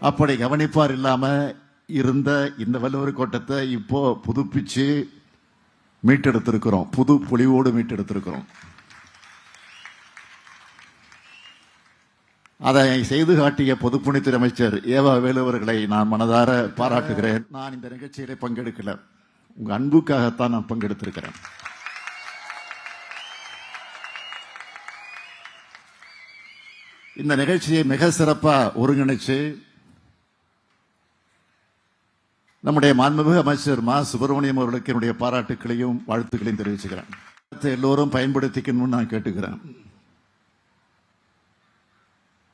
அப்படி கவனிப்பார் இல்லாம இருந்த இந்த வள்ளுவர் கோட்டத்தை இப்போ புதுப்பிச்சு மீட்டெடுத்திருக்கிறோம். புது பொலிவோடு மீட்டெடுத்திருக்கிறோம். அதை செய்து காட்டிய பொதுப்பணித்துறை அமைச்சர் ஏவா வேலுவர்களை நான் மனதார பாராட்டுகிறேன். நான் இந்த நிகழ்ச்சியில பங்கெடுக்கல. உங்க அன்புக்காகத்தான் நான் பங்கெடுத்திருக்கிறேன். இந்த நிகழ்ச்சியை மிக சிறப்பாக ஒருங்கிணைச்சு நம்முடைய மாண்புமிகு அமைச்சர் மா. சுப்பிரமணியம் அவர்களுக்கு என்னுடைய பாராட்டுக்களையும் வாழ்த்துக்களையும் தெரிவிச்சுக்கிறேன். எல்லோரும் பயன்படுத்திக்கணும்னு நான் கேட்டுக்கிறேன்.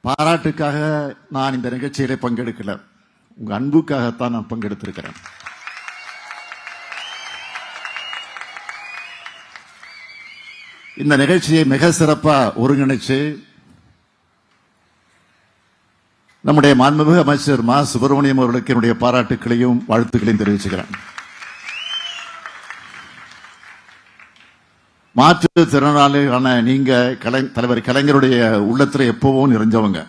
பாராட்டுக்காக நான் இந்த நிகழ்ச்சியில பங்கெடுக்கல. உங்க அன்புக்காகத்தான் நான் பங்கெடுத்திருக்கிறேன். இந்த நிகழ்ச்சியை மிக சிறப்பா ஒருங்கிணைச்சு நம்முடைய மாண்புமிகு அமைச்சர் மா. சுப்பிரமணியம் அவர்களுக்கு என்னுடைய பாராட்டுக்களையும் வாழ்த்துக்களையும் தெரிவிச்சுக்கிறேன். மாற்றுத்திறனாளிகளான நீங்க கலை தலைவர் கலைஞருடைய உள்ளத்துல எப்பவும் நிறைஞ்சவங்க.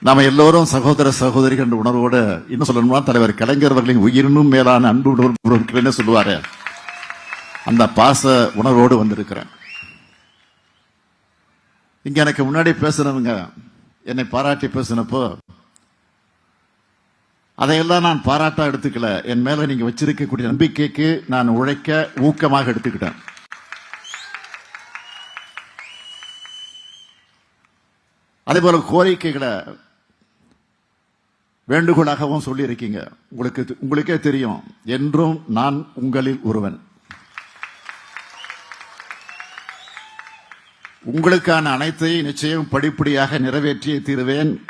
நாம எல்லோரும் சகோதர சகோதரிகள் என்ற உணர்வோடு இன்னும் சொல்லணும்னா தலைவர் கலைஞர் அவர்களின் உயிரினும் மேலான அன்பு உணர்வுகள்னு சொல்லுவாரு? அந்த பாச உணர்வோடு வந்திருக்கிறேன். இங்க எனக்கு முன்னாடி பேசுனவங்க என்னை பாராட்டி பேசினப்போ அதையெல்லாம் நான் பாராட்டா எடுத்துக்கல. என் மேல நீங்க வச்சிருக்கக்கூடிய நம்பிக்கைக்கு நான் உழைக்க ஊக்கமாக எடுத்துக்கிட்டேன். அதே போல கோரிக்கைகளை வேண்டுகோளாகவும் சொல்லியிருக்கீங்க. உங்களுக்கு உங்களுக்கே தெரியும். என்றும் நான் உங்களில் ஒருவன். உங்களுக்கான அனைத்தையும் நிச்சயம் படிப்படியாக நிறைவேற்றியே தீருவேன்.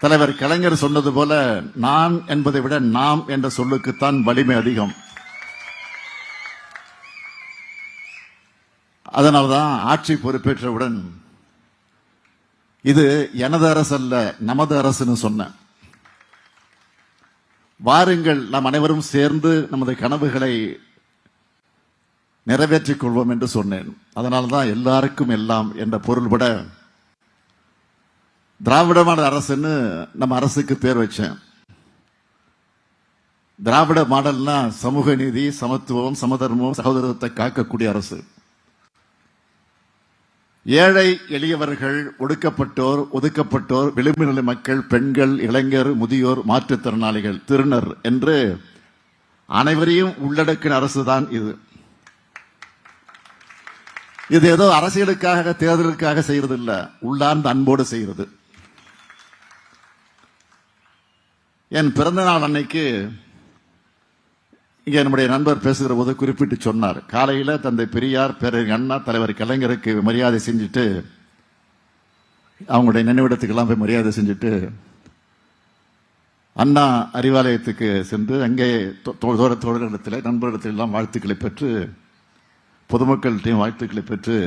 தலைவர் கலைஞர் சொன்னது போல நான் என்பதை விட நாம் என்ற சொல்லுக்குத்தான் வலிமை அதிகம். அதனால்தான் ஆட்சி பொறுப்பேற்றவுடன் இது எனது அரசு அல்ல நமது அரசுன்னு சொன்னேன். வாருங்கள் நாம் அனைவரும் சேர்ந்து நமது கனவுகளை நிறைவேற்றிக் கொள்வோம் என்று சொன்னேன். அதனால்தான் எல்லாருக்கும் எல்லாம் என்ற பொருள்பட திராவிட மாடல் அரசுன்னு நம்ம அரசுக்கு பேர் வச்சேன். திராவிட மாடல்னா சமூக நீதி சமத்துவம் சமதர்மம் சகோதரத்தை காக்கக்கூடிய அரசு. ஏழை எளியவர்கள் ஒடுக்கப்பட்டோர் ஒதுக்கப்பட்டோர் விளிம்பு நிலை மக்கள் பெண்கள் இளைஞர் முதியோர் மாற்றுத்திறனாளிகள் திருநர் என்று அனைவரையும் உள்ளடக்கின அரசுதான் இது. இது ஏதோ அரசியலுக்காக தேர்தலுக்காக செய்யறது இல்ல உள்ளார்ந்த அன்போடு செய்யறது. என் பிறந்த நாள் அன்னைக்கு இங்கே நம்முடைய நண்பர் பேசுகிற போது குறிப்பிட்டு சொன்னார். காலையில் தந்தை பெரியார் பிறகு அண்ணா தலைவர் கலைஞருக்கு மரியாதை செஞ்சுட்டு அவங்களுடைய நினைவிடத்துக்கெல்லாம் போய் மரியாதை செஞ்சுட்டு அண்ணா அறிவாலயத்துக்கு சென்று அங்கே தோ- தோ- தோழ தோழர்களிடத்தில் நண்பர்களிடத்தில் எல்லாம் வாழ்த்துக்களை பெற்று பொதுமக்கள்கிட்டையும் வாழ்த்துக்களை பெற்று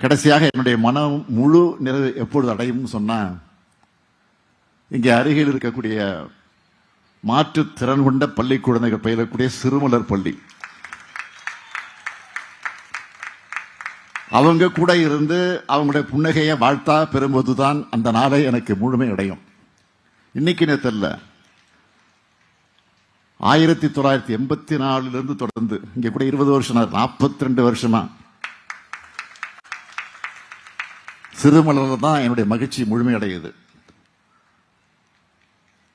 கடைசியாக என்னுடைய மனம் முழு நிறைவு எப்பொழுது அடையும் சொன்னால் இங்கே அருகில் இருக்கக்கூடிய மாற்றுத்திறன் கொண்ட பள்ளி குழந்தைகள் பயிலக்கூடிய சிறுமலர் பள்ளி. அவங்க கூட இருந்து அவங்களுடைய புன்னகையை வாழ்த்தா பெறும்போதுதான் அந்த நாளை எனக்கு முழுமை அடையும். இன்னைக்கு நேத்தல்ல ஆயிரத்தி தொள்ளாயிரத்தி எண்பத்தி நாலுல இருந்து தொடர்ந்து இங்க கூட இருபது வருஷம் நாற்பத்தி ரெண்டு வருஷமா. சிறுமலர் தான் என்னுடைய மகிழ்ச்சி முழுமையடையுது.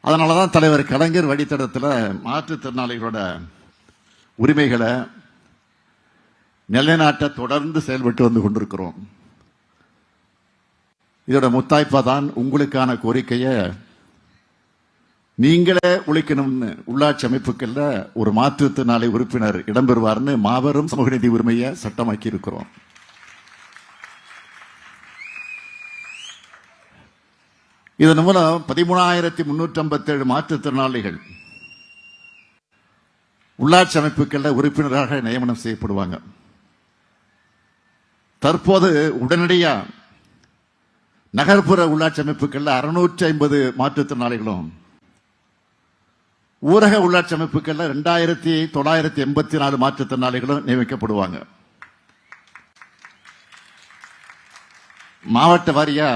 அதனாலதான் தலைவர் கலைஞர் வழித்தடத்தில் மாற்றுத்திறனாளிகளோட உரிமைகளை நிலைநாட்ட தொடர்ந்து செயல்பட்டு வந்து கொண்டிருக்கிறோம். இதோட முத்தாய்ப்பா தான் உங்களுக்கான கோரிக்கையை நீங்களே உழைக்கணும்னு உள்ளாட்சி அமைப்புகள்ல ஒரு மாற்றுத்திறனாளி உறுப்பினர் இடம்பெறுவார்னு மாபெரும் சமூக நீதி உரிமையை சட்டமாக்கி இருக்கிறோம். இதன் மூலம் பதிமூணாயிரத்தி முன்னூற்றி ஐம்பத்தேழு மாற்றுத்திறனாளிகள் உள்ளாட்சி அமைப்புகள்ல உறுப்பினராக நியமனம் செய்யப்படுவாங்க. தற்போது உடனடியா நகர்ப்புற உள்ளாட்சி அமைப்புகள்ல அறுநூற்றி ஐம்பது மாற்றுத்திறனாளிகளும் ஊரக உள்ளாட்சி அமைப்புகளில் ரெண்டாயிரத்தி தொள்ளாயிரத்தி எண்பத்தி நாலு மாற்றுத்திறனாளிகளும் நியமிக்கப்படுவாங்க. மாவட்ட வாரியா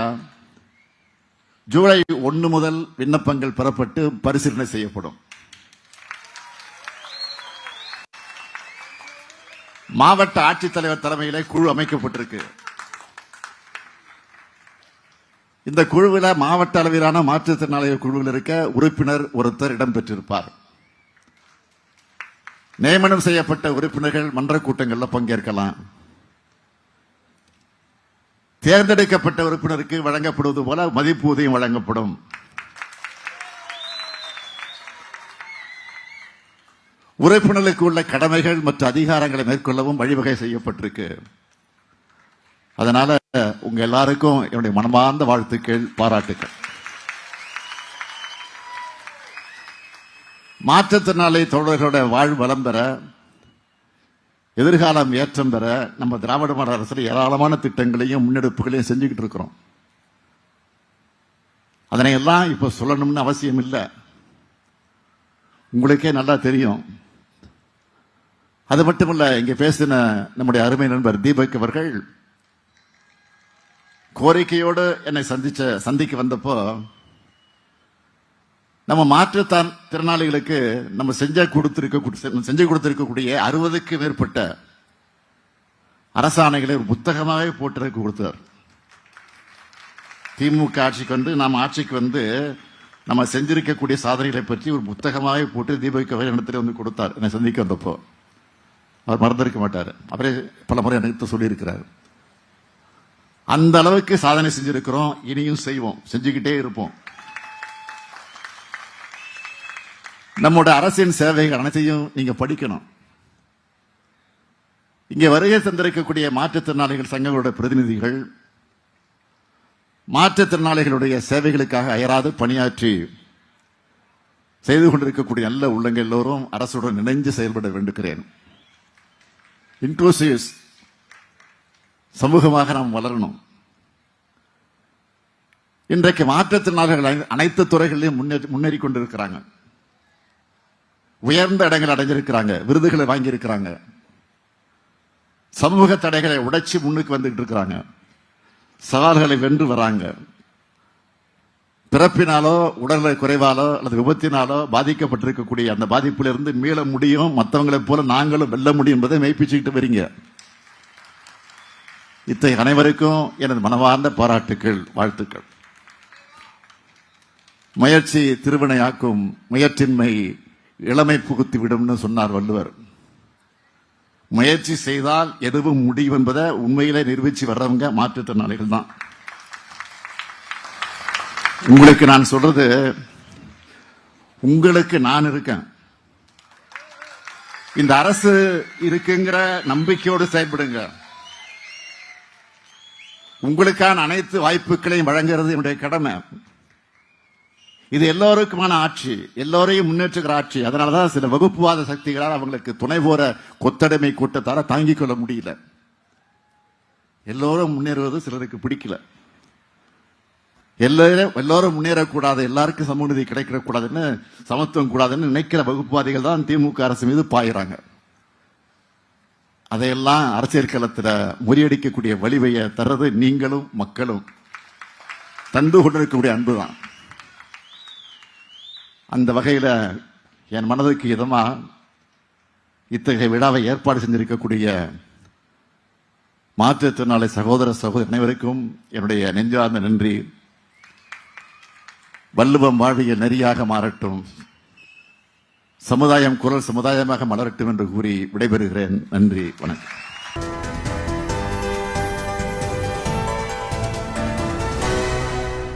ஜூலை ஒன்று முதல் விண்ணப்பங்கள் பெறப்பட்டு பரிசீலனை செய்யப்படும். மாவட்ட ஆட்சித்தலைவர் தலைமையிலே குழு அமைக்கப்பட்டிருக்கு. இந்த குழுவில் மாவட்ட அளவிலான மாற்றுத்திறனாளிகள் குழுவில் இருக்க உறுப்பினர் ஒருத்தர் இடம்பெற்றிருப்பார். நியமனம் செய்யப்பட்ட உறுப்பினர்கள் மன்ற கூட்டங்களில் பங்கேற்கலாம். தேர்ந்தெடுக்கப்பட்ட உறுப்பினருக்கு வழங்கப்படுவது போல மதிப்பூதியம் வழங்கப்படும். உறுப்பினர்களுக்கு உள்ள கடமைகள் மற்றும் அதிகாரங்களை மேற்கொள்ளவும் வழிவகை செய்யப்பட்டிருக்கு. அதனால உங்க எல்லாருக்கும் என்னுடைய மனமார்ந்த வாழ்த்துக்கள் பாராட்டுக்கள். மாற்றத்தினாலே தோழர்களோட வாழ்வு வளம் பெற எதிர்காலம் ஏற்றம் பெற நம்ம திராவிட மாடல் அரசு ஏராளமான திட்டங்களையும் முன்னெடுப்புகளையும் செஞ்சுக்கிட்டு இருக்கிறோம். அதனை எல்லாம் இப்ப சொல்லணும்னு அவசியம் இல்லை. உங்களுக்கே நல்லா தெரியும். அது மட்டுமல்ல இங்க பேசின நம்முடைய அருமை நண்பர் தீபக் அவர்கள் கோரிக்கையோடு என்னை சந்திச்ச சந்திக்க வந்தப்போ நம்ம மாற்றுத்தான் திறனாளிகளுக்கு நம்ம செஞ்ச கொடுத்திருக்க செஞ்சு கொடுத்திருக்கக்கூடிய அறுபதுக்கு மேற்பட்ட அரசாணைகளை ஒரு புத்தகமாகவே போட்டிருக்க கொடுத்தார். திமுக ஆட்சிக்கு வந்து நாம் ஆட்சிக்கு வந்து நம்ம செஞ்சிருக்கக்கூடிய சாதனைகளை பற்றி ஒரு புத்தகமாகவே போட்டு தீபக் இடத்துல வந்து கொடுத்தார். என்னை சந்திக்க வந்தப்போ. அவர் மறந்திருக்க மாட்டார். அவரே பல முறை எனக்கு சொல்லியிருக்கிறார். அந்த அளவுக்கு சாதனை செஞ்சிருக்கிறோம் இனியும் செய்வோம் செஞ்சுக்கிட்டே இருப்போம். நம்மோட அரசின் சேவைகள் அனைத்தையும் நீங்க படிக்கணும். இங்கே வருகை தந்திருக்கக்கூடிய மாற்றுத்திறனாளிகள் சங்கங்களுடைய பிரதிநிதிகள் மாற்றுத்திறனாளிகளுடைய சேவைகளுக்காக அயராது பணியாற்றி செய்து கொண்டிருக்கக்கூடிய நல்ல உள்ளங்கள் எல்லோரும் அரசுடன் இணைந்து செயல்பட வேண்டுகிறேன். இன்க்ளூசிவ் சமூகமாக நாம் வளரணும். இன்றைக்கு மாற்றுத்திறனாளிகள் அனைத்து துறைகளிலும் முன்னேறி முன்னேறி கொண்டிருக்கிறாங்க உயர்ந்த இடங்கள் அடைஞ்சிருக்கிறாங்க விருதுகளை வாங்கியிருக்கிறாங்க. சமூக தடைகளை உடைச்சி முன்னுக்கு வந்துட்டு இருக்கிறாங்க சவால்களை வென்று வராங்க. பிறப்பினாலோ உடல்நிலை குறைவாலோ அல்லது விபத்தினாலோ பாதிக்கப்பட்டிருக்கக்கூடிய அந்த பாதிப்பிலிருந்து மீள முடியும். மற்றவங்களைப் போல நாங்களும் வெல்ல முடியும் என்பதை மெய்ப்பிச்சுக்கிட்டு வரீங்க. இத்தகைய அனைவருக்கும் எனது மனவார்ந்த பாராட்டுக்கள் வாழ்த்துக்கள். முயற்சி திருவினையாக்கும் முயற்சின்மை இளமை புகுத்தி விடும்னு சொன்னார் வள்ளுவர். முயற்சி செய்தால் எதுவும் முடியும் என்பதை உண்மையிலே நிரூபிச்சு வர்றவங்க மாற்றுத்திறனாளிகள் தான். உங்களுக்கு நான் சொல்றது உங்களுக்கு நான் இருக்கேன். இந்த அரசு இருக்குங்கிற நம்பிக்கையோடு செயல்படுங்க. உங்களுக்கான அனைத்து வாய்ப்புகளையும் வழங்குறது என்னுடைய கடமை. இது எல்லோருக்குமான ஆட்சி எல்லோரையும் முன்னேற்றுகிற ஆட்சி. அதனாலதான் சில வகுப்புவாத சக்திகளால் அவங்களுக்கு துணை போற கொத்தடைமை கூட்டத்தால் தாங்கிக் கொள்ள முடியல. எல்லோரும் முன்னேறுவது சிலருக்கு பிடிக்கல. எல்லோரும் எல்லோரும் முன்னேறக்கூடாது எல்லாருக்கும் சமூக நீதி கிடைக்கக்கூடாதுன்னு சமத்துவம் கூடாதுன்னு நினைக்கிற வகுப்புவாதிகள் தான் திமுக அரசு மீது பாயிறாங்க. அதையெல்லாம் அரசியல் களத்தில் முறியடிக்கக்கூடிய வலிவையை தர்றது நீங்களும் மக்களும். தந்து கொண்டிருக்கக்கூடிய அன்பு தான் அந்த வகையில் என் மனதுக்கு இதமாக இத்தகைய விழாவை ஏற்பாடு செஞ்சிருக்கக்கூடிய மாற்றுத்திறனாளி சகோதர சகோதரி அனைவருக்கும் என்னுடைய நெஞ்சார்ந்த நன்றி. வள்ளுவம் வாழ்வியல் நெறியாக மாறட்டும். சமுதாயம் குரல் சமுதாயமாக மலரட்டும் என்று கூறி விடைபெறுகிறேன். நன்றி வணக்கம்.